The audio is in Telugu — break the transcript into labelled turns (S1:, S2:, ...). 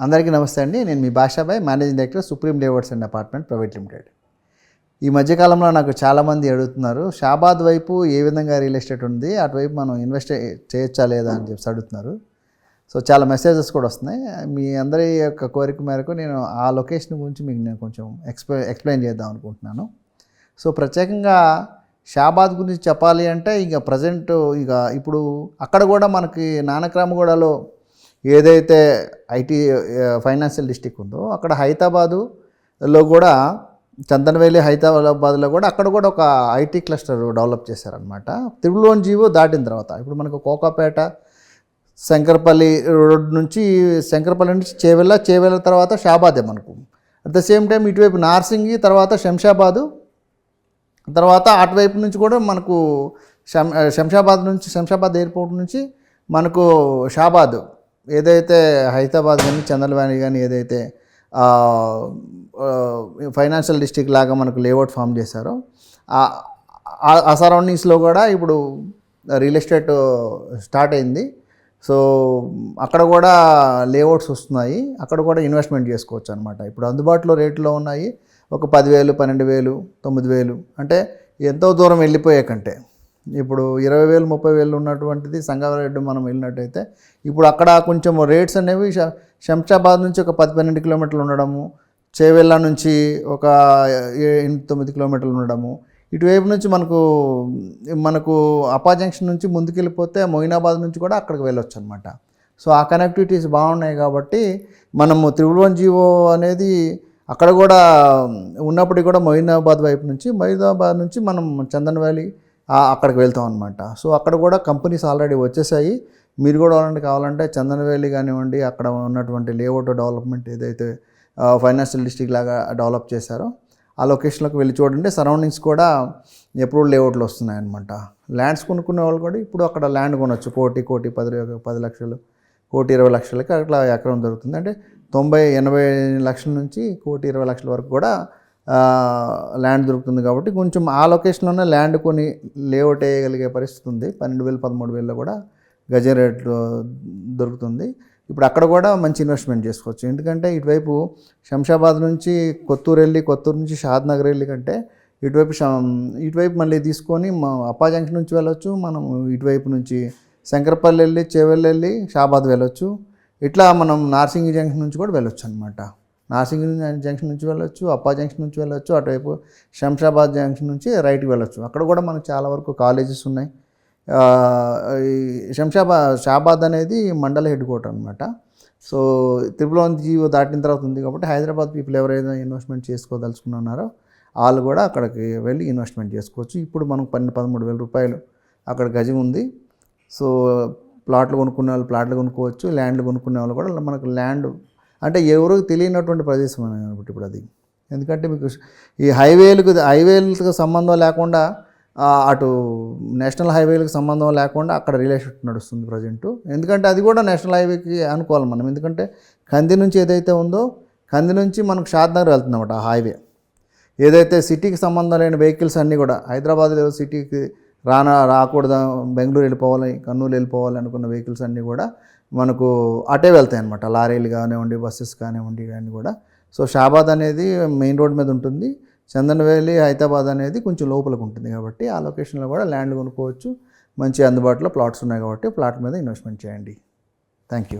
S1: అందరికీ నమస్తే అండి. నేను మీ భాషాబాయ్ managing director supreme levers and apartment private limited ఈ మధ్యకాలంలో నాకు చాలామంది అడుగుతున్నారు షాబాద్ వైపు ఏ విధంగా రియల్ ఎస్టేట్ ఉంది? అటువైపు మనం ఇన్వెస్ట్ చేయొచ్చా లేదా? అని చెప్పి అడుగుతున్నారు. సో చాలా మెసేజెస్ కూడా వస్తున్నాయి. మీ అందరి యొక్క కోరిక మేరకు నేను ఆ లొకేషన్ గురించి మీకు నేను కొంచెం ఎక్స్ప్లెయిన్ ఎక్స్ప్లెయిన్ చేద్దాం అనుకుంటున్నాను. సో ప్రత్యేకంగా షాబాద్ గురించి చెప్పాలి అంటే ఇక ప్రజెంట్ ఇక ఇప్పుడు అక్కడ కూడా మనకి నానక్రామగూడలో ఏదైతే ఐటీ ఫైనాన్షియల్ డిస్టిక్ ఉందో అక్కడ హైదరాబాదులో కూడా చందనవేలి హైదరాబాద్లో కూడా అక్కడ కూడా ఒక ఐటీ క్లస్టర్ డెవలప్ చేశారనమాట తిరువులోని జీవో దాటిన తర్వాత ఇప్పుడు మనకు కోకాపేట శంకరపల్లి రోడ్ నుంచి శంకరపల్లి నుంచి చేవెళ్ళ చేవెళ్ళ తర్వాత షాబాదే మనకు. అట్ ద సేమ్ టైం ఇటువైపు నార్సింగి తర్వాత శంషాబాదు తర్వాత అటువైపు నుంచి కూడా మనకు శం శంషాబాద్ నుంచి శంషాబాద్ ఎయిర్పోర్ట్ నుంచి మనకు షాబాద్. ఏదైతే హైదరాబాద్ కానీ చంద్రబాబు కానీ ఏదైతే ఫైనాన్షియల్ డిస్టిక్ లాగా మనకు లేఅవుట్ ఫామ్ చేశారో ఆ- ఆ సరౌండింగ్స్లో కూడా ఇప్పుడు రియల్ ఎస్టేట్ స్టార్ట్ అయింది. సో అక్కడ కూడా లేఅవుట్స్ వస్తున్నాయి. అక్కడ కూడా ఇన్వెస్ట్మెంట్ చేసుకోవచ్చు అనమాట ఇప్పుడు అందుబాటులో రేట్లో ఉన్నాయి. ఒక పదివేలు పన్నెండు వేలు తొమ్మిది వేలు. అంటే ఎంతో దూరం వెళ్ళిపోయే కంటే. ఇప్పుడు ఇరవై వేలు ముప్పై వేలు ఉన్నటువంటిది సంగారెడ్డి మనం వెళ్ళినట్టయితే ఇప్పుడు అక్కడ కొంచెం రేట్స్ అనేవి శంషాబాద్ నుంచి ఒక పది పన్నెండు కిలోమీటర్లు ఉండడము చేవెళ్ళ నుంచి ఒక ఎనిమిది తొమ్మిది కిలోమీటర్లు ఉండడము ఇటువైపు నుంచి మనకు మనకు అపా జంక్షన్ నుంచి ముందుకెళ్ళిపోతే మొయినాబాద్ నుంచి కూడా అక్కడికి వెళ్ళొచ్చు అనమాట సో ఆ కనెక్టివిటీస్ బాగున్నాయి కాబట్టి మనము త్రిబుల్ జీవో అనేది అక్కడ కూడా ఉన్నప్పటికీ కూడా మొయినాబాద్ వైపు నుంచి మొయినాబాద్ నుంచి మనం చందన్ వ్యాలీ అక్కడికి వెళ్తాం అనమాట సో అక్కడ కూడా కంపెనీస్ ఆల్రెడీ వచ్చేసాయి. మీరు కూడా అలాంటి కావాలంటే చందన్ వ్యాలీ కానివ్వండి అక్కడ ఉన్నటువంటి లేఅవుట్ డెవలప్మెంట్ ఏదైతే ఫైనాన్షియల్ డిస్ట్రిక్ట్ లాగా డెవలప్ చేశారో ఆ లొకేషన్లోకి వెళ్ళి చూడండి. సరౌండింగ్స్ కూడా ఎప్పుడు లేఅవుట్లు వస్తున్నాయి అనమాట ల్యాండ్స్ కొనుక్కునే వాళ్ళు కూడా ఇప్పుడు అక్కడ ల్యాండ్ కొనవచ్చు కోటి కోటి పది పది లక్షలు కోటి ఇరవై లక్షలకి అట్లా ఎకరం దొరుకుతుంది. అంటే తొంభై ఎనభై లక్షల నుంచి కోటి ఇరవై లక్షల వరకు కూడా ల్యాండ్ దొరుకుతుంది కాబట్టి కొంచెం ఆ లొకేషన్లోనే ల్యాండ్ కొని లేఅవుట్ వేయగలిగే పరిస్థితి ఉంది. పన్నెండు వేలు పదమూడు వేలలో కూడా గజ రేట్లు దొరుకుతుంది. ఇప్పుడు అక్కడ కూడా మంచి ఇన్వెస్ట్మెంట్ చేసుకోవచ్చు. ఎందుకంటే ఇటువైపు శంషాబాద్ నుంచి కొత్తూరు వెళ్ళి కొత్తూరు నుంచి షాద్ నగర్ వెళ్ళి కంటే ఇటువైపు ఇటువైపు మళ్ళీ తీసుకొని మా అప్పా జంక్షన్ నుంచి వెళ్ళొచ్చు. మనం ఇటువైపు నుంచి శంకరపల్లి వెళ్ళి చేవెళ్ళి వెళ్ళి షాబాద్ వెళ్ళొచ్చు. ఇట్లా మనం నార్సింగి జంక్షన్ నుంచి కూడా వెళ్ళొచ్చు అనమాట నాసింగ్ జంక్షన్ నుంచి వెళ్ళొచ్చు అప్పా జంక్షన్ నుంచి వెళ్ళొచ్చు అటువైపు శంషాబాద్ జంక్షన్ నుంచి రైట్కి వెళ్ళొచ్చు. అక్కడ కూడా మనకు చాలా వరకు కాలేజెస్ ఉన్నాయి. శంషాబాద్ షాబాద్ అనేది మండల హెడ్ క్వార్టర్ అనమాట సో త్రిపుల జీవో దాటిన తర్వాత ఉంది కాబట్టి హైదరాబాద్ పీపుల్ ఎవరైనా ఇన్వెస్ట్మెంట్ చేసుకోదలుచుకున్నారో వాళ్ళు కూడా అక్కడికి వెళ్ళి ఇన్వెస్ట్మెంట్ చేసుకోవచ్చు. ఇప్పుడు మనం పన్నెండు పదమూడు వేల రూపాయలు అక్కడ గజం ఉంది. సో ప్లాట్లు కొనుక్కునే వాళ్ళు ప్లాట్లు కొనుక్కోవచ్చు ల్యాండ్లు కొనుక్కునే వాళ్ళు కూడా మనకు ల్యాండ్ అంటే ఎవరికి తెలియనటువంటి ప్రదేశం అనమాట ఇప్పుడు అది. ఎందుకంటే మీకు ఈ హైవేలకు హైవేలకు సంబంధం లేకుండా అటు నేషనల్ హైవేలకు సంబంధం లేకుండా అక్కడ రిలేషన్ నడుస్తుంది ప్రజెంట్. ఎందుకంటే అది కూడా నేషనల్ హైవేకి అనుకోవాలి మనం. ఎందుకంటే కంది నుంచి ఏదైతే ఉందో కంది నుంచి మనకు షాద్నగర్ వెళ్తుందన్నమాట ఆ హైవే. ఏదైతే సిటీకి సంబంధం లేని వెహికల్స్ అన్నీ కూడా హైదరాబాద్లో సిటీకి రానా రాకూడదు బెంగళూరు వెళ్ళిపోవాలి కర్నూలు వెళ్ళిపోవాలి అనుకున్న వెహికల్స్ అన్నీ కూడా మనకు అటే వెళ్తాయి అనమాట లారీలు కానివ్వండి బస్సెస్ కానివ్వండి ఇవన్నీ కూడా. సో షాబాద్ అనేది మెయిన్ రోడ్ మీద ఉంటుంది. చందనవేలి హైదరాబాద్ అనేది కొంచెం లోపలికి ఉంటుంది కాబట్టి ఆ లొకేషన్లో కూడా ల్యాండ్ కొనుక్కోవచ్చు. మంచి అందుబాటులో ప్లాట్స్ ఉన్నాయి కాబట్టి ప్లాట్ మీద ఇన్వెస్ట్మెంట్ చేయండి. Thank you